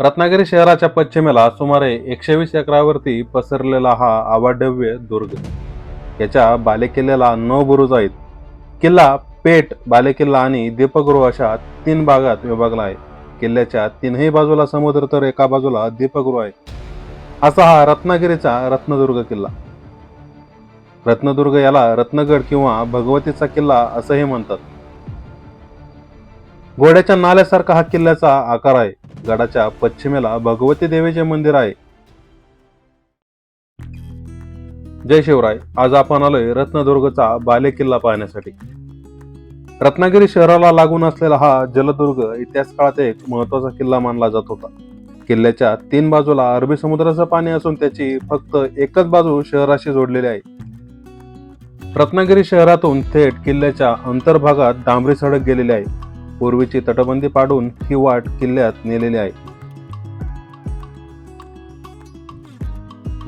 रत्नागिरी शहराच्या पश्चिमेला सुमारे एकशे वीस एकरावरती पसरलेला हा अवाढव्य दुर्ग. याच्या बालेकिल्ल्याला नऊ बुरुज आहेत. किल्ला पेठ बालेकिल्ला आणि दीपगृह अशा तीन भागात विभागला आहे. किल्ल्याच्या तीनही बाजूला समुद्र तर एका बाजूला दीपगृह आहे. असा हा रत्नागिरीचा रत्नदुर्ग किल्ला. रत्नदुर्ग याला रत्नगड किंवा भगवतीचा किल्ला असंही म्हणतात. घोड्याच्या नाल्यासारखा हा किल्ल्याचा आकार आहे. गडाच्या पश्चिमेला भगवती देवीचे मंदिर आहे. जय शिवराय. आज आपण आलोय रत्नदुर्गचा बालेकिल्ला पाहण्यासाठी. रत्नागिरी शहराला लागून असलेला हा जलदुर्ग इतिहास काळात एक महत्त्वाचा किल्ला मानला जात होता. किल्ल्याच्या तीन बाजूला अरबी समुद्राचं पाणी असून त्याची फक्त एकच बाजू शहराशी जोडलेली आहे. रत्नागिरी शहरातून थेट किल्ल्याच्या अंतर्भागात डांबरी सडक गेलेली आहे. पूर्वीची तटबंदी पाडून ही वाट किल्ल्यात नेलेली आहे.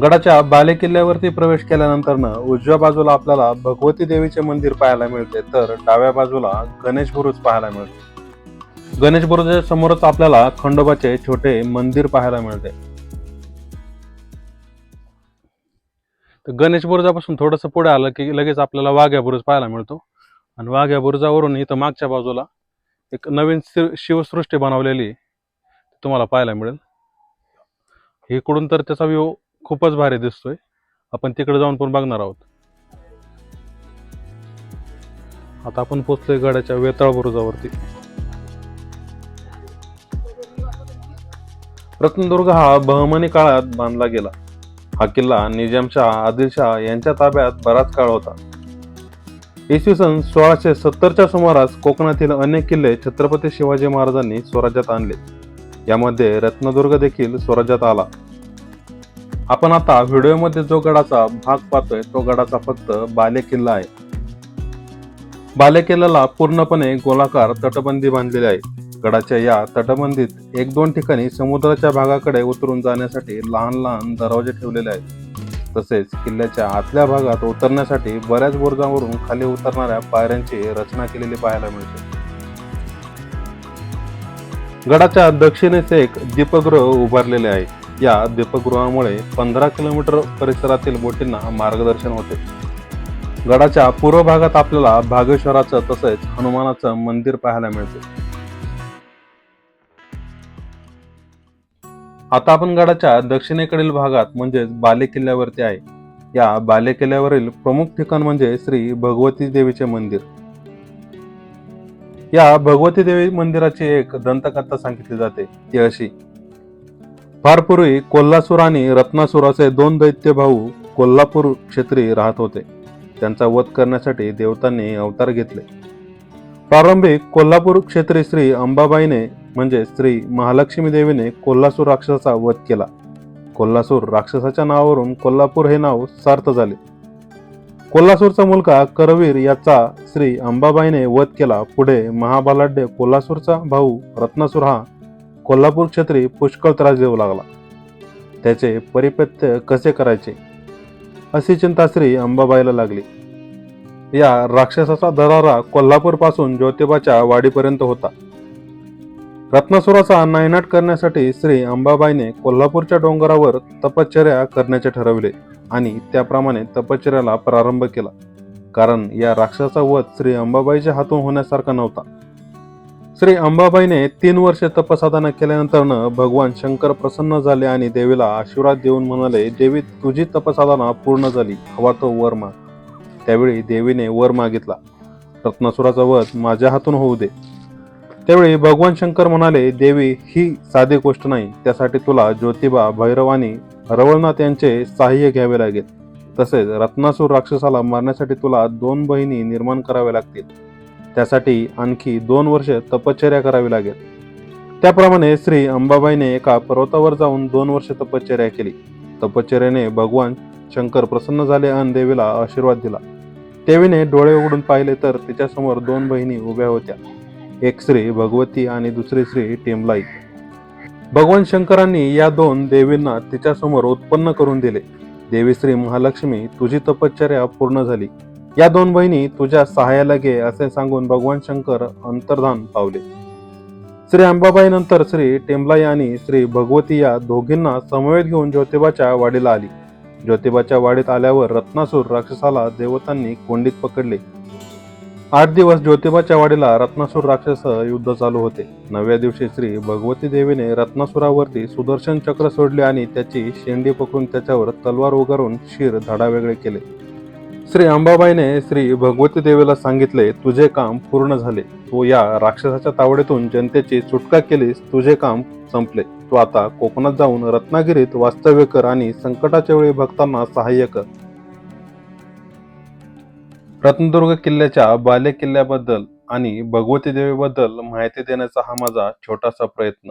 गडाच्या बाले किल्ल्यावरती प्रवेश केल्यानंतर उजव्या बाजूला आपल्याला भगवती देवीचे मंदिर पाहायला मिळते तर डाव्या बाजूला गणेश बुरुज पाहायला मिळते. गणेश बुरुजाच्या समोरच आपल्याला खंडोबाचे छोटे मंदिर पाहायला मिळते. तर गणेश बुरुजापासून थोडस पुढे आलं की लगेच आपल्याला वाघ्या बुरुज पाहायला मिळतो. आणि वाघ्या बुरुजावरून इथं मागच्या बाजूला एक नवीन शि- शिवसृष्टी बनवलेली तुम्हाला पाहायला मिळेल. इकडून तर त्याचा व्ह्यू खूपच भारी दिसतोय. आपण तिकडे जाऊन पण बघणार आहोत. आता आपण पोचलोय गडाच्या वेताळ बुरुजावरती. रत्नदुर्ग हा बहमनी काळात बांधला गेला. हा किल्ला निजामशाह आदिलशाह यांच्या ताब्यात बराच काळ होता. इसवी सन सोळाशे सत्तरच्या सुमारास कोकणातील अनेक किल्ले छत्रपती शिवाजी महाराजांनी स्वराज्यात आणले. यामध्ये रत्नदुर्ग देखील स्वराज्यात आला. आपण आता व्हिडिओमध्ये जो गडाचा भाग पाहतोय तो गडाचा फक्त बाले किल्ला आहे. बाले किल्ल्याला पूर्णपणे गोलाकार तटबंदी बांधलेली आहे. गडाच्या या तटबंदीत एक दोन ठिकाणी समुद्राच्या भागाकडे उतरून जाण्यासाठी लहान लहान दरवाजे ठेवलेले आहेत. तसेच किल्ल्याच्या आतल्या भागात उतरण्यासाठी बऱ्याच बुरुजांवरून खाली उतरणाऱ्या पायऱ्यांची रचना केलेली पाहायला मिळते. गडाच्या दक्षिणेस एक दीपगृह उभारलेले आहे. या दीपगृहामुळे पंधरा किलोमीटर परिसरातील बोटींना मार्गदर्शन होते. गडाच्या पूर्व भागात आपल्याला भागेश्वराचं तसेच हनुमानाचं मंदिर पाहायला मिळते. आता आपण गडाच्या दक्षिणेकडील भागात म्हणजेच बाले किल्ल्यावरती आहे. या बाले किल्ल्यावरील प्रमुख ठिकाण म्हणजे श्री भगवती देवीचे मंदिर. या भगवती देवी मंदिराची एक दंतकथा सांगितली जाते ती अशी. फार पूर्वी कोल्हासूर आणि रत्नासूर असे दोन दैत्य भाऊ कोल्हापूर क्षेत्री राहत होते. त्यांचा वध करण्यासाठी देवतांनी अवतार घेतले. प्रारंभिक कोल्हापूर क्षेत्री श्री अंबाबाईने म्हणजे श्री महालक्ष्मी देवीने कोल्हासूर राक्षसाचा वध केला. कोल्हासूर राक्षसाच्या नावावरून कोल्हापूर हे नाव सार्थ झाले. कोल्हासूरचा मुलगा करवीर याचा श्री अंबाबाईने वध केला. पुढे महाबालाढ्य कोल्हासूरचा भाऊ रत्नासूर हा कोल्हापूर क्षेत्री पुष्कळ त्रास देऊ लागला. त्याचे परिपत्य कसे करायचे? अशी चिंता श्री अंबाबाईला लागली. या राक्षसाचा दरारा कोल्हापूरपासून ज्योतिबाच्या वाडीपर्यंत होता. रत्नासुराचा नायनाट करण्यासाठी श्री अंबाबाईने कोल्हापूरच्या डोंगरावर तपश्चर्या करण्याचे ठरवले आणि त्याप्रमाणे तपश्चर्याला प्रारंभ केला. कारण या राक्षसाचा वध श्री अंबाबाईच्या हातून होण्यासारखा नव्हता. श्री अंबाबाईने तीन वर्षे तपसाधना केल्यानंतर भगवान शंकर प्रसन्न झाले आणि देवीला आशीर्वाद देऊन म्हणाले देवी तुझी तपसाधना पूर्ण झाली. हवा तो वर माग. त्यावेळी देवीने वर मागितला. रत्नासुराचा वध माझ्या हातून होऊ दे. त्यावेळी भगवान शंकर म्हणाले देवी ही साधी गोष्ट नाही. त्यासाठी तुला ज्योतिबा भैरव आणि रवळनाथ यांचे सहाय्य घ्यावे लागेल. तसेच रत्नासूर राक्षसाला मारण्यासाठी तुला दोन बहिणी निर्माण कराव्या लागतील. त्यासाठी आणखी दोन वर्ष तपश्चर्या करावी लागेल. त्याप्रमाणे श्री अंबाबाईने एका पर्वतावर जाऊन दोन वर्ष तपश्चर्या केली. तपश्चर्याने भगवान शंकर प्रसन्न झाले आणि देवीला आशीर्वाद दिला. देवीने डोळे उघडून पाहिले तर तिच्यासमोर दोन बहिणी उभ्या होत्या. एक श्री भगवती आणि दुसरी श्री टेमलाई. भगवान शंकरांनी या दोन देवींना तिच्यासमोर उत्पन्न करून दिले. देवी श्री महालक्ष्मी तुझी तपश्चर्या पूर्ण झाली. या दोन बहिणी तुझ्या सहाय्याला घे असे सांगून भगवान शंकर अंतर्धान पावले. श्री अंबाबाई नंतर श्री टेंबलाई आणि श्री भगवती या दोघींना समवेत घेऊन ज्योतिबाच्या वाडीला आली. ज्योतिबाच्या वाडीत आल्यावर रत्नासूर राक्षसाला देवतांनी कोंडीत पकडले. आठ दिवस ज्योतिबाच्या वाडीला रत्नासूर राक्षस युद्ध चालू होते. नवव्या दिवशी श्री भगवती देवीने रत्नासुरावरती सुदर्शन चक्र सोडले आणि त्याची शेंडी पकडून त्याच्यावर तलवार उगारून शिर धडावेगळे केले. श्री अंबाबाईने श्री भगवती देवीला सांगितले तुझे काम पूर्ण झाले. तू या राक्षसाच्या तावडीतून जनतेची सुटका केलीस. तुझे काम संपले. तू आता कोकणात जाऊन रत्नागिरीत वास्तव्य कर आणि संकटाच्या वेळी भक्तांना सहाय्य कर. रत्नदुर्ग किल्ल्याच्या बाले किल्ल्याबद्दल आणि भगवती देवीबद्दल माहिती देण्याचा हा माझा छोटासा प्रयत्न.